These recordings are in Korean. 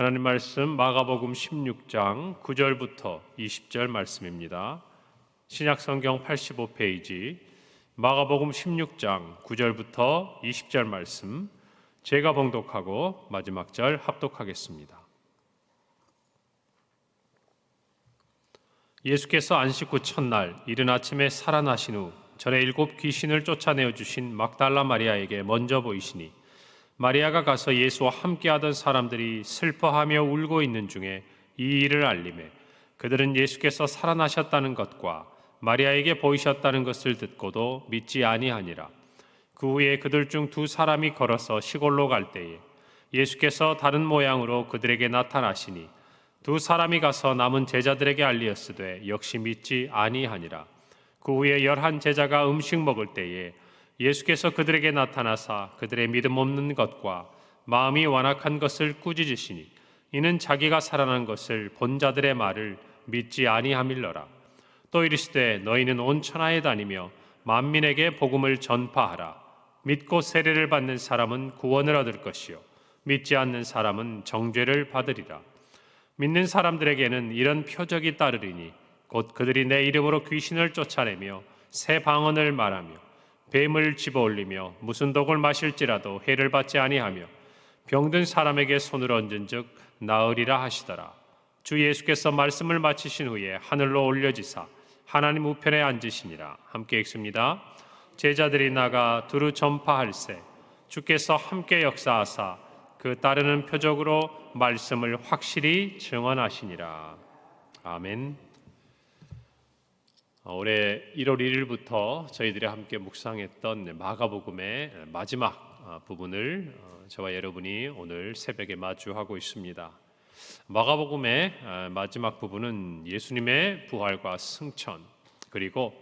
하나님 말씀 마가복음 16장 9절부터 20절 말씀입니다. 신약 성경 85페이지 마가복음 16장 9절부터 20절 말씀 제가 봉독하고 마지막 절 합독하겠습니다. 예수께서 안식 후 첫날 이른 아침에 살아나신 후 전에 일곱 귀신을 쫓아내어 주신 막달라 마리아에게 먼저 보이시니 마리아가 가서 예수와 함께하던 사람들이 슬퍼하며 울고 있는 중에 이 일을 알림해 그들은 예수께서 살아나셨다는 것과 마리아에게 보이셨다는 것을 듣고도 믿지 아니하니라. 그 후에 그들 중 두 사람이 걸어서 시골로 갈 때에 예수께서 다른 모양으로 그들에게 나타나시니 두 사람이 가서 남은 제자들에게 알리었으되 역시 믿지 아니하니라. 그 후에 열한 제자가 음식 먹을 때에 예수께서 그들에게 나타나사 그들의 믿음 없는 것과 마음이 완악한 것을 꾸짖으시니 이는 자기가 살아난 것을 본 자들의 말을 믿지 아니함일러라. 또 이르시되 너희는 온 천하에 다니며 만민에게 복음을 전파하라. 믿고 세례를 받는 사람은 구원을 얻을 것이요 믿지 않는 사람은 정죄를 받으리라. 믿는 사람들에게는 이런 표적이 따르리니 곧 그들이 내 이름으로 귀신을 쫓아내며 새 방언을 말하며 뱀을 집어 올리며 무슨 독을 마실지라도 해를 받지 아니하며 병든 사람에게 손을 얹은즉 나으리라 하시더라. 주 예수께서 말씀을 마치신 후에 하늘로 올려지사 하나님 우편에 앉으시니라. 함께 읽습니다. 제자들이 나가 두루 전파할세 주께서 함께 역사하사 그 따르는 표적으로 말씀을 확실히 증언하시니라. 아멘. 어, 올해 1월 1일부터 저희들이 함께 묵상했던 마가복음의 마지막 어, 부분을 어, 저와 여러분이 오늘 새벽에 마주하고 있습니다. 마가복음의 마지막 부분은 예수님의 부활과 승천 그리고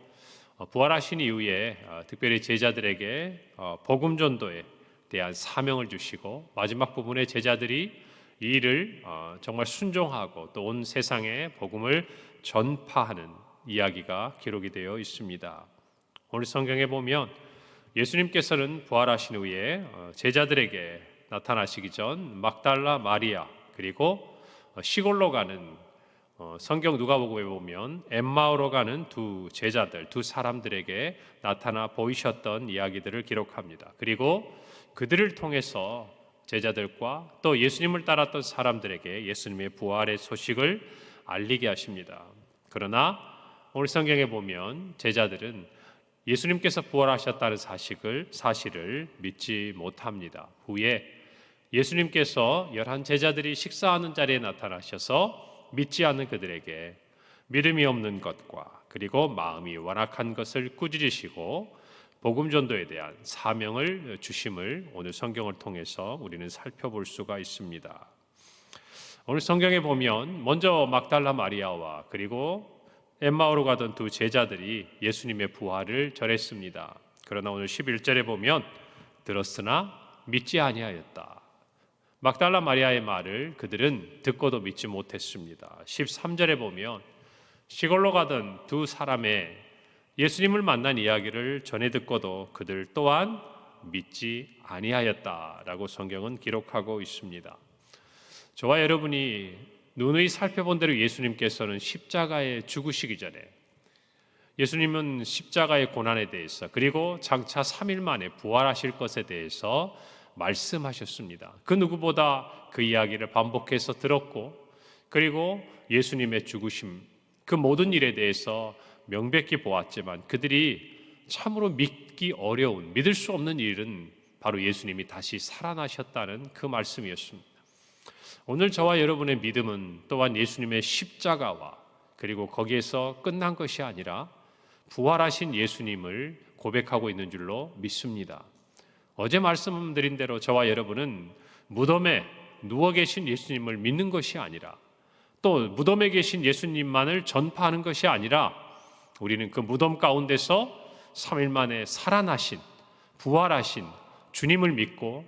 부활하신 이후에 특별히 제자들에게 복음 전도에 대한 사명을 주시고 마지막 부분에 제자들이 이 일을 정말 순종하고 또 온 세상에 복음을 전파하는 이야기가 기록이 되어 있습니다. 오늘 성경에 보면 예수님께서는 부활하신 후에 어, 제자들에게 나타나시기 전 막달라 마리아 그리고 어, 시골로 가는 어, 성경 누가복음에 보면 엠마오로 가는 두 제자들 두 사람들에게 나타나 보이셨던 이야기들을 기록합니다. 그리고 그들을 통해서 제자들과 또 예수님을 따랐던 사람들에게 예수님의 부활의 소식을 알리게 하십니다. 그러나 오늘 성경에 보면 제자들은 예수님께서 부활하셨다는 사실을 사실을 믿지 못합니다. 후에 예수님께서 열한 제자들이 식사하는 자리에 나타나셔서 믿지 않는 그들에게 믿음이 없는 것과 그리고 마음이 완악한 것을 꾸짖으시고 복음 전도에 대한 사명을 주심을 오늘 성경을 통해서 우리는 살펴볼 수가 있습니다. 오늘 성경에 보면 먼저 막달라 마리아와 그리고 엠마오로 가던 두 제자들이 예수님의 부활을 전했습니다. 그러나 오늘 11절에 보면 들었으나 믿지 아니하였다. 막달라 마리아의 말을 그들은 듣고도 믿지 못했습니다. 13절에 보면 시골로 가던 두 사람의 예수님을 만난 이야기를 전해 듣고도 그들 또한 믿지 아니하였다라고 성경은 기록하고 있습니다. 저와 여러분이 누누이 살펴본 대로 예수님께서는 십자가에 죽으시기 전에 예수님은 십자가의 고난에 대해서 그리고 장차 3일 만에 부활하실 것에 대해서 말씀하셨습니다. 그 누구보다 그 이야기를 반복해서 들었고 그리고 예수님의 죽으심 그 모든 일에 대해서 명백히 보았지만 그들이 참으로 믿기 어려운 믿을 수 없는 일은 바로 예수님이 다시 살아나셨다는 그 말씀이었습니다. 오늘 저와 여러분의 믿음은 또한 예수님의 십자가와 그리고 거기에서 끝난 것이 아니라 부활하신 예수님을 고백하고 있는 줄로 믿습니다. 어제 말씀드린 대로 저와 여러분은 무덤에 누워 계신 예수님을 믿는 것이 아니라 또 무덤에 계신 예수님만을 전파하는 것이 아니라 우리는 그 무덤 가운데서 3일 만에 살아나신 부활하신 주님을 믿고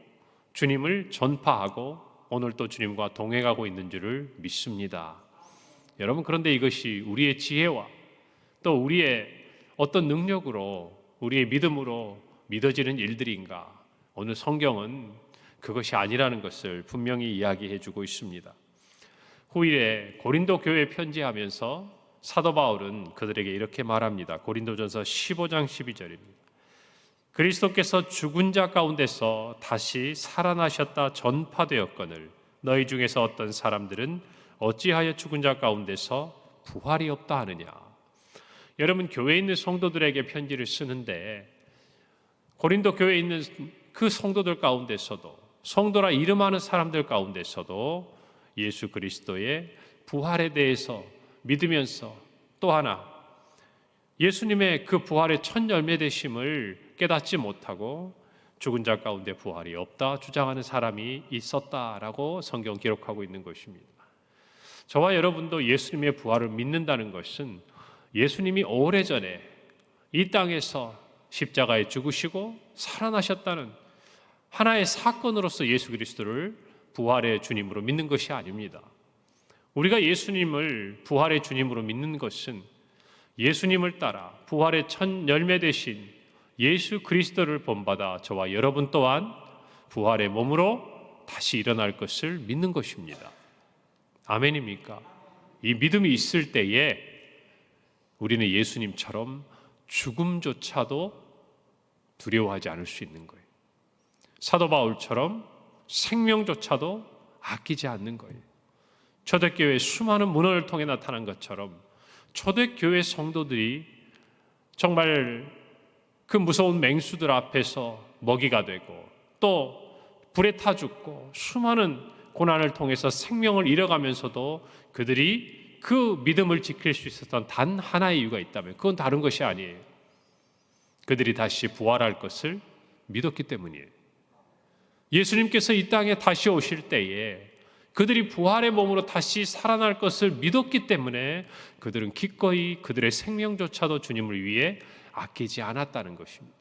주님을 전파하고 오늘 또 주님과 동행하고 있는 줄을 믿습니다. 여러분 그런데 이것이 우리의 지혜와 또 우리의 어떤 능력으로 우리의 믿음으로 믿어지는 일들인가? 오늘 성경은 그것이 아니라는 것을 분명히 이야기해 주고 있습니다. 후일에 고린도 교회 편지하면서 사도 바울은 그들에게 이렇게 말합니다. 고린도전서 15장 12절입니다. 그리스도께서 죽은 자 가운데서 다시 살아나셨다 전파되었거늘 너희 중에서 어떤 사람들은 어찌하여 죽은 자 가운데서 부활이 없다 하느냐. 여러분 교회에 있는 성도들에게 편지를 쓰는데 고린도 교회에 있는 그 성도들 가운데서도 성도라 이름하는 사람들 가운데서도 예수 그리스도의 부활에 대해서 믿으면서 또 하나 예수님의 그 부활의 첫 열매 되심을 깨닫지 못하고 죽은 자 가운데 부활이 없다 주장하는 사람이 있었다라고 성경 기록하고 있는 것입니다. 저와 여러분도 예수님의 부활을 믿는다는 것은 예수님이 오래전에 이 땅에서 십자가에 죽으시고 살아나셨다는 하나의 사건으로서 예수 그리스도를 부활의 주님으로 믿는 것이 아닙니다. 우리가 예수님을 부활의 주님으로 믿는 것은 예수님을 따라 부활의 첫 열매 되신 예수 그리스도를 본받아 저와 여러분 또한 부활의 몸으로 다시 일어날 것을 믿는 것입니다. 아멘입니까? 이 믿음이 있을 때에 우리는 예수님처럼 죽음조차도 두려워하지 않을 수 있는 거예요. 사도 바울처럼 생명조차도 아끼지 않는 거예요. 초대교회 수많은 문헌을 통해 나타난 것처럼 초대교회 성도들이 정말 그 무서운 맹수들 앞에서 먹이가 되고 또 불에 타 죽고 수많은 고난을 통해서 생명을 잃어가면서도 그들이 그 믿음을 지킬 수 있었던 단 하나의 이유가 있다면 그건 다른 것이 아니에요. 그들이 다시 부활할 것을 믿었기 때문이에요. 예수님께서 이 땅에 다시 오실 때에 그들이 부활의 몸으로 다시 살아날 것을 믿었기 때문에 그들은 기꺼이 그들의 생명조차도 주님을 위해 아끼지 않았다는 것입니다.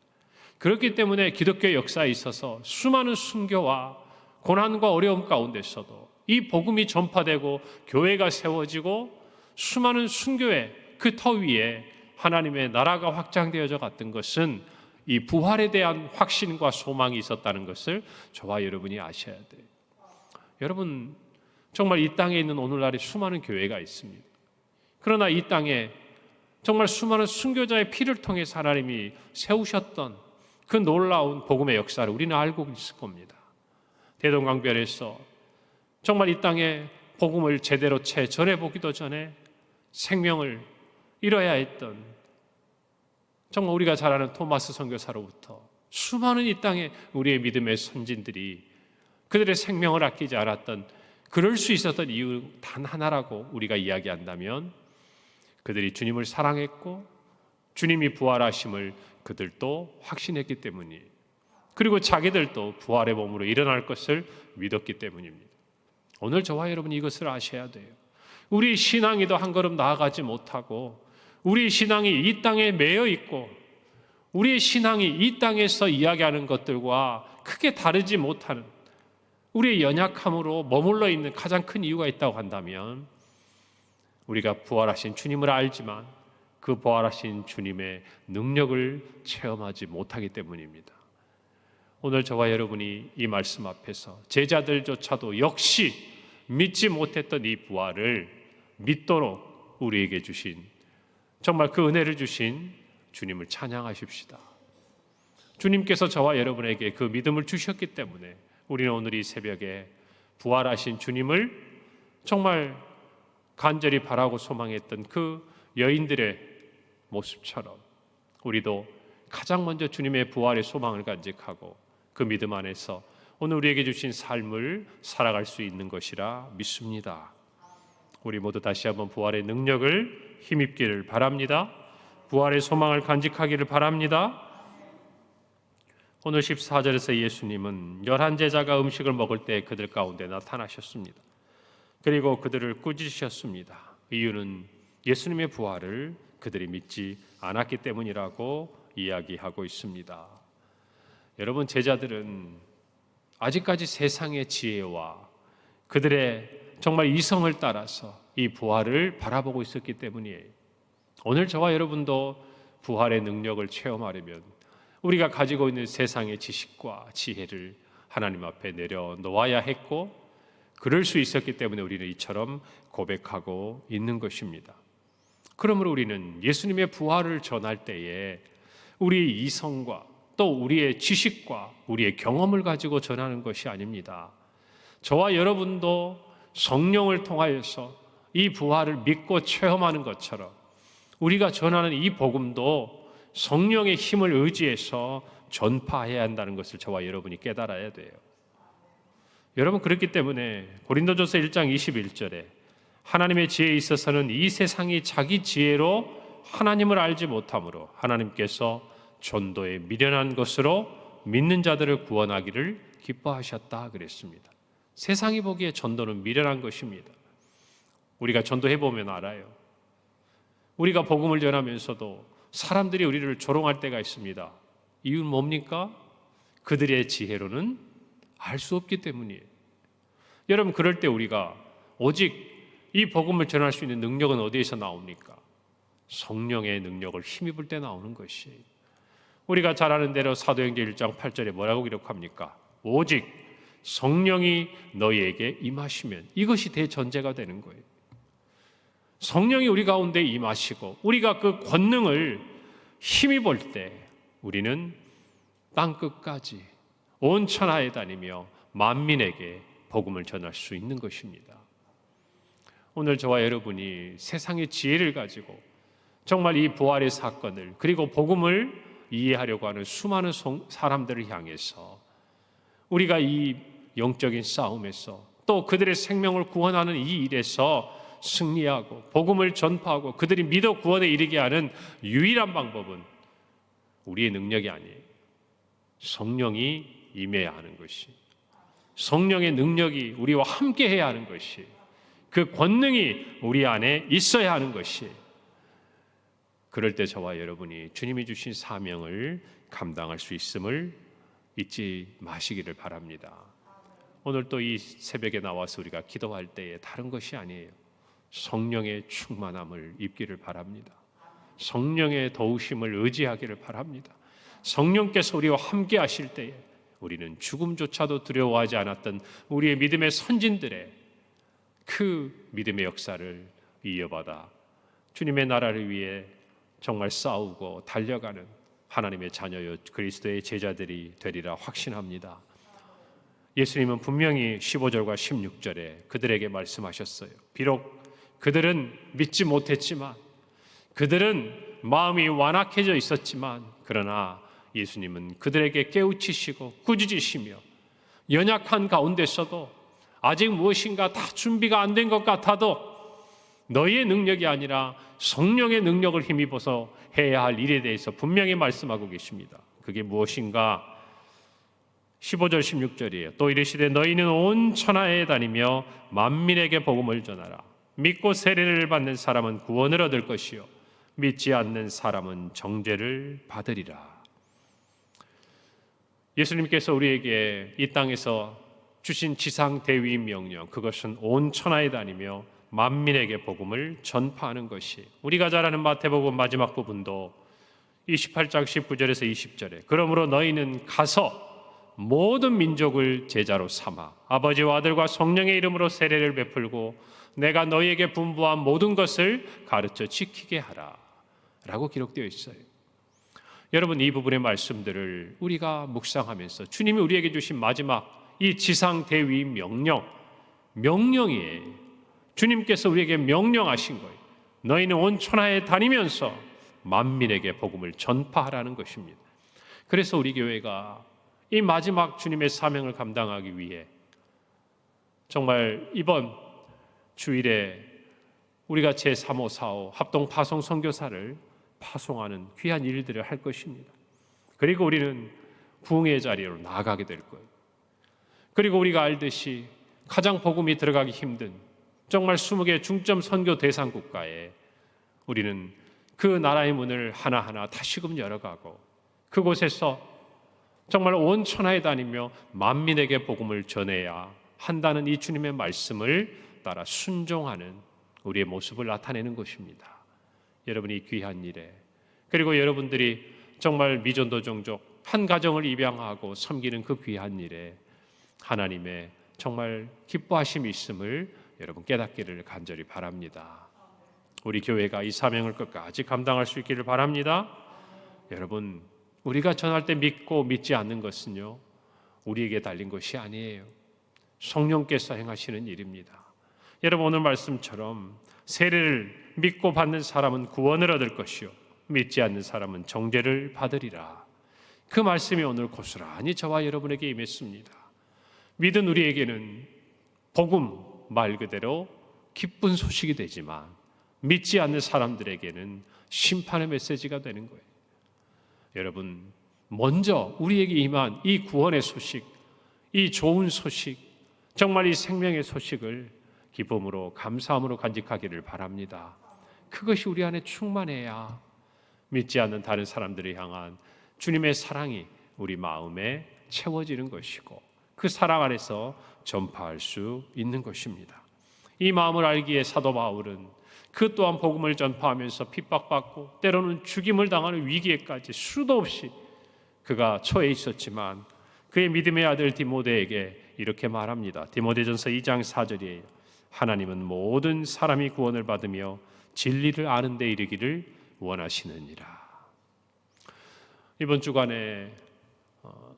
그렇기 때문에 기독교 역사에 있어서 수많은 순교와 고난과 어려움 가운데서도 이 복음이 전파되고 교회가 세워지고 수많은 순교의 그 터 위에 하나님의 나라가 확장되어져 갔던 것은 이 부활에 대한 확신과 소망이 있었다는 것을 저와 여러분이 아셔야 돼요. 여러분 정말 이 땅에 있는 오늘날에 수많은 교회가 있습니다. 그러나 이 땅에 정말 수많은 순교자의 피를 통해 하나님이 세우셨던 그 놀라운 복음의 역사를 우리는 알고 있을 겁니다. 대동강변에서 정말 이 땅에 복음을 제대로 채 전해보기도 전에 생명을 잃어야 했던 정말 우리가 잘 아는 토마스 선교사로부터 수많은 이 땅에 우리의 믿음의 선진들이 그들의 생명을 아끼지 않았던 그럴 수 있었던 이유 단 하나라고 우리가 이야기한다면 그들이 주님을 사랑했고 주님이 부활하심을 그들도 확신했기 때문이에요. 그리고 자기들도 부활의 몸으로 일어날 것을 믿었기 때문입니다. 오늘 저와 여러분 이것을 아셔야 돼요. 우리 신앙이도 한 걸음 나아가지 못하고 우리 신앙이 이 땅에 매여 있고 우리의 신앙이 이 땅에서 이야기하는 것들과 크게 다르지 못하는 우리의 연약함으로 머물러 있는 가장 큰 이유가 있다고 한다면 우리가 부활하신 주님을 알지만 그 부활하신 주님의 능력을 체험하지 못하기 때문입니다. 오늘 저와 여러분이 이 말씀 앞에서 제자들조차도 역시 믿지 못했던 이 부활을 믿도록 우리에게 주신 정말 그 은혜를 주신 주님을 찬양하십시다. 주님께서 저와 여러분에게 그 믿음을 주셨기 때문에 우리는 오늘 이 새벽에 부활하신 주님을 정말 간절히 바라고 소망했던 그 여인들의 모습처럼 우리도 가장 먼저 주님의 부활의 소망을 간직하고 그 믿음 안에서 오늘 우리에게 주신 삶을 살아갈 수 있는 것이라 믿습니다. 우리 모두 다시 한번 부활의 능력을 힘입기를 바랍니다. 부활의 소망을 간직하기를 바랍니다. 오늘 14절에서 예수님은 열한 제자가 음식을 먹을 때 그들 가운데 나타나셨습니다. 그리고 그들을 꾸짖으셨습니다. 이유는 예수님의 부활을 그들이 믿지 않았기 때문이라고 이야기하고 있습니다. 여러분 제자들은 아직까지 세상의 지혜와 그들의 정말 이성을 따라서 이 부활을 바라보고 있었기 때문이에요. 오늘 저와 여러분도 부활의 능력을 체험하려면 우리가 가지고 있는 세상의 지식과 지혜를 하나님 앞에 내려 놓아야 했고 그럴 수 있었기 때문에 우리는 이처럼 고백하고 있는 것입니다. 그러므로 우리는 예수님의 부활을 전할 때에 우리의 이성과 또 우리의 지식과 우리의 경험을 가지고 전하는 것이 아닙니다. 저와 여러분도 성령을 통하여서 이 부활을 믿고 체험하는 것처럼 우리가 전하는 이 복음도 성령의 힘을 의지해서 전파해야 한다는 것을 저와 여러분이 깨달아야 돼요. 여러분 그렇기 때문에 고린도전서 1장 21절에 하나님의 지혜에 있어서는 이 세상이 자기 지혜로 하나님을 알지 못함으로 하나님께서 전도에 미련한 것으로 믿는 자들을 구원하기를 기뻐하셨다 그랬습니다. 세상이 보기에 전도는 미련한 것입니다. 우리가 전도해 보면 알아요. 우리가 복음을 전하면서도 사람들이 우리를 조롱할 때가 있습니다. 이유는 뭡니까? 그들의 지혜로는 알 수 없기 때문이에요. 여러분 그럴 때 우리가 오직 이 복음을 전할 수 있는 능력은 어디에서 나옵니까? 성령의 능력을 힘입을 때 나오는 것이 우리가 잘 아는 대로 사도행전 1장 8절에 뭐라고 기록합니까? 오직 성령이 너희에게 임하시면 이것이 대전제가 되는 거예요. 성령이 우리 가운데 임하시고 우리가 그 권능을 힘입을 때 우리는 땅 끝까지 온 천하에 다니며 만민에게 복음을 전할 수 있는 것입니다. 오늘 저와 여러분이 세상의 지혜를 가지고 정말 이 부활의 사건을 그리고 복음을 이해하려고 하는 수많은 사람들을 향해서 우리가 이 영적인 싸움에서 또 그들의 생명을 구원하는 이 일에서 승리하고 복음을 전파하고 그들이 믿어 구원에 이르게 하는 유일한 방법은 우리의 능력이 아니에요. 성령이 임해야 하는 것이 성령의 능력이 우리와 함께 해야 하는 것이 그 권능이 우리 안에 있어야 하는 것이 그럴 때 저와 여러분이 주님이 주신 사명을 감당할 수 있음을 잊지 마시기를 바랍니다. 오늘 또 이 새벽에 나와서 우리가 기도할 때에 다른 것이 아니에요. 성령의 충만함을 입기를 바랍니다. 성령의 도우심을 의지하기를 바랍니다. 성령께서 우리와 함께 하실 때에 우리는 죽음조차도 두려워하지 않았던 우리의 믿음의 선진들의 그 믿음의 역사를 이어받아 주님의 나라를 위해 정말 싸우고 달려가는 하나님의 자녀여 그리스도의 제자들이 되리라 확신합니다. 예수님은 분명히 15절과 16절에 그들에게 말씀하셨어요. 비록 그들은 믿지 못했지만 그들은 마음이 완악해져 있었지만 그러나 예수님은 그들에게 깨우치시고 꾸짖으시며 연약한 가운데서도 아직 무엇인가 다 준비가 안 된 것 같아도 너희의 능력이 아니라 성령의 능력을 힘입어서 해야 할 일에 대해서 분명히 말씀하고 계십니다. 그게 무엇인가? 15절 16절이에요. 또 이르시되 너희는 온 천하에 다니며 만민에게 복음을 전하라. 믿고 세례를 받는 사람은 구원을 얻을 것이요 믿지 않는 사람은 정죄를 받으리라. 예수님께서 우리에게 이 땅에서 주신 지상 대위 명령 그것은 온 천하에 다니며 만민에게 복음을 전파하는 것이 우리가 잘 아는 마태복음 마지막 부분도 28장 19절에서 20절에 그러므로 너희는 가서 모든 민족을 제자로 삼아 아버지와 아들과 성령의 이름으로 세례를 베풀고 내가 너희에게 분부한 모든 것을 가르쳐 지키게 하라 라고 기록되어 있어요. 여러분 이 부분의 말씀들을 우리가 묵상하면서 주님이 우리에게 주신 마지막 이 지상 대위 명령 명령이에요. 주님께서 우리에게 명령하신 거예요. 너희는 온 천하에 다니면서 만민에게 복음을 전파하라는 것입니다. 그래서 우리 교회가 이 마지막 주님의 사명을 감당하기 위해 정말 이번 주일에 우리가 제3호 4호 합동 파송 선교사를 파송하는 귀한 일들을 할 것입니다. 그리고 우리는 부흥의 자리로 나아가게 될 거예요. 그리고 우리가 알듯이 가장 복음이 들어가기 힘든 정말 20개 중점 선교 대상 국가에 우리는 그 나라의 문을 하나하나 다시금 열어가고 그곳에서 정말 온 천하에 다니며 만민에게 복음을 전해야 한다는 이 주님의 말씀을 따라 순종하는 우리의 모습을 나타내는 것입니다. 여러분이 귀한 일에 그리고 여러분들이 정말 미전도 종족 한 가정을 입양하고 섬기는 그 귀한 일에 하나님의 정말 기뻐하심이 있음을 여러분 깨닫기를 간절히 바랍니다. 우리 교회가 이 사명을 끝까지 감당할 수 있기를 바랍니다. 여러분, 우리가 전할 때 믿고 믿지 않는 것은요, 우리에게 달린 것이 아니에요. 성령께서 행하시는 일입니다. 여러분, 오늘 말씀처럼 세례를 믿고 받는 사람은 구원을 얻을 것이요, 믿지 않는 사람은 정죄를 받으리라. 그 말씀이 오늘 고스란히 저와 여러분에게 임했습니다. 믿은 우리에게는 복음 말 그대로 기쁜 소식이 되지만 믿지 않는 사람들에게는 심판의 메시지가 되는 거예요. 여러분, 먼저 우리에게 임한 이 구원의 소식, 이 좋은 소식, 정말 이 생명의 소식을 기쁨으로 감사함으로 간직하기를 바랍니다. 그것이 우리 안에 충만해야 믿지 않는 다른 사람들을 향한 주님의 사랑이 우리 마음에 채워지는 것이고 그 사랑 안에서 전파할 수 있는 것입니다. 이 마음을 알기에 사도 바울은 그 또한 복음을 전파하면서 핍박받고 때로는 죽임을 당하는 위기에까지 수도 없이 그가 처해 있었지만 그의 믿음의 아들 디모데에게 이렇게 말합니다. 디모데전서 2장 4절이에요. 하나님은 모든 사람이 구원을 받으며 진리를 아는 데 이르기를 원하시느니라. 이번 주간에 어,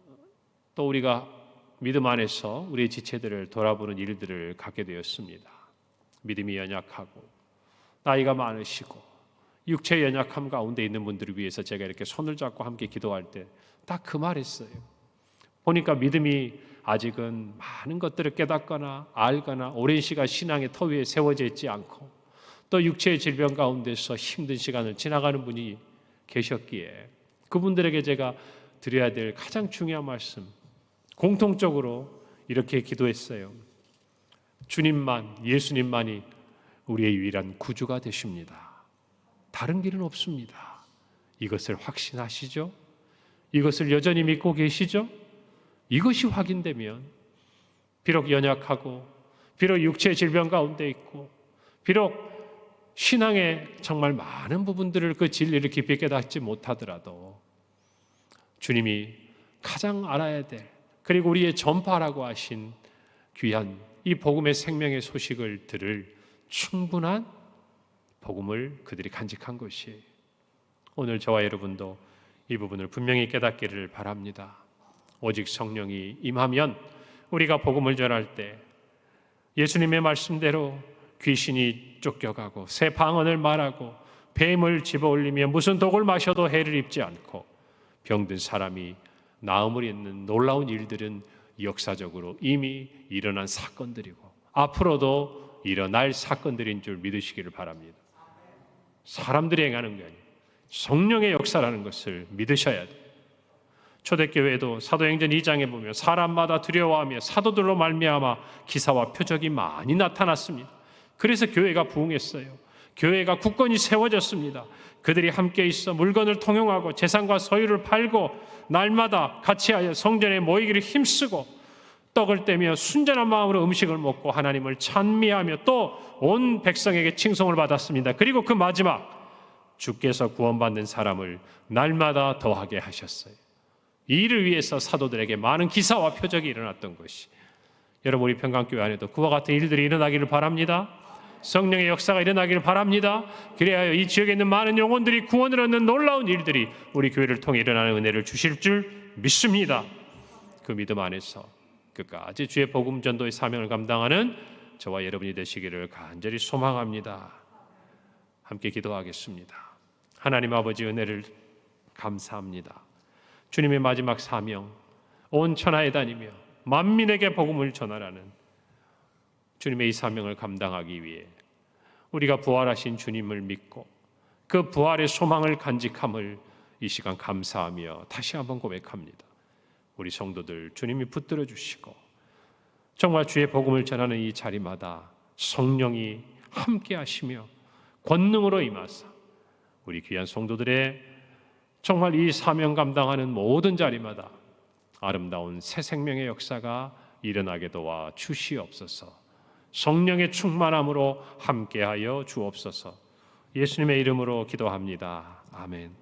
또 우리가 믿음 안에서 우리의 지체들을 돌아보는 일들을 갖게 되었습니다. 믿음이 연약하고 나이가 많으시고 육체 연약함 가운데 있는 분들을 위해서 제가 이렇게 손을 잡고 함께 기도할 때다그 말했어요. 보니까 믿음이 아직은 많은 것들을 깨닫거나 알거나 오랜 시간 신앙의 터 위에 세워져 있지 않고 또 육체의 질병 가운데서 힘든 시간을 지나가는 분이 계셨기에 그분들에게 제가 드려야 될 가장 중요한 말씀 공통적으로 이렇게 기도했어요. 주님만 예수님만이 우리의 유일한 구주가 되십니다. 다른 길은 없습니다. 이것을 확신하시죠? 이것을 여전히 믿고 계시죠? 이것이 확인되면 비록 연약하고 비록 육체 질병 가운데 있고 비록 신앙의 정말 많은 부분들을 그 진리를 깊이 깨닫지 못하더라도 주님이 가장 알아야 될 그리고 우리의 전파라고 하신 귀한 이 복음의 생명의 소식을 들을 충분한 복음을 그들이 간직한 것이에요. 오늘 저와 여러분도 이 부분을 분명히 깨닫기를 바랍니다. 오직 성령이 임하면 우리가 복음을 전할 때 예수님의 말씀대로 귀신이 쫓겨가고 새 방언을 말하고 뱀을 집어올리며 무슨 독을 마셔도 해를 입지 않고 병든 사람이 나음을 잇는 놀라운 일들은 역사적으로 이미 일어난 사건들이고 앞으로도 일어날 사건들인 줄 믿으시기를 바랍니다. 사람들이 행하는 게 아니에요. 성령의 역사라는 것을 믿으셔야 돼요. 초대교회도 사도행전 2장에 보면 사람마다 두려워하며 사도들로 말미암아 기사와 표적이 많이 나타났습니다. 그래서 교회가 부흥했어요. 교회가 굳건히 세워졌습니다. 그들이 함께 있어 물건을 통용하고 재산과 소유를 팔고 날마다 같이하여 성전에 모이기를 힘쓰고 떡을 떼며 순전한 마음으로 음식을 먹고 하나님을 찬미하며 또 온 백성에게 칭송을 받았습니다. 그리고 그 마지막 주께서 구원받는 사람을 날마다 더하게 하셨어요. 이 일을 위해서 사도들에게 많은 기사와 표적이 일어났던 것이 여러분 우리 평강교회 안에도 그와 같은 일들이 일어나기를 바랍니다. 성령의 역사가 일어나기를 바랍니다. 그래야 이 지역에 있는 많은 영혼들이 구원을 얻는 놀라운 일들이 우리 교회를 통해 일어나는 은혜를 주실 줄 믿습니다. 그 믿음 안에서 끝까지 주의 복음 전도의 사명을 감당하는 저와 여러분이 되시기를 간절히 소망합니다. 함께 기도하겠습니다. 하나님 아버지 은혜를 감사합니다. 주님의 마지막 사명 온 천하에 다니며 만민에게 복음을 전하라는 주님의 이 사명을 감당하기 위해 우리가 부활하신 주님을 믿고 그 부활의 소망을 간직함을 이 시간 감사하며 다시 한번 고백합니다. 우리 성도들 주님이 붙들어 주시고 정말 주의 복음을 전하는 이 자리마다 성령이 함께 하시며 권능으로 임하사 우리 귀한 성도들의 정말 이 사명 감당하는 모든 자리마다 아름다운 새 생명의 역사가 일어나게 도와 주시옵소서. 성령의 충만함으로 함께하여 주옵소서. 예수님의 이름으로 기도합니다. 아멘.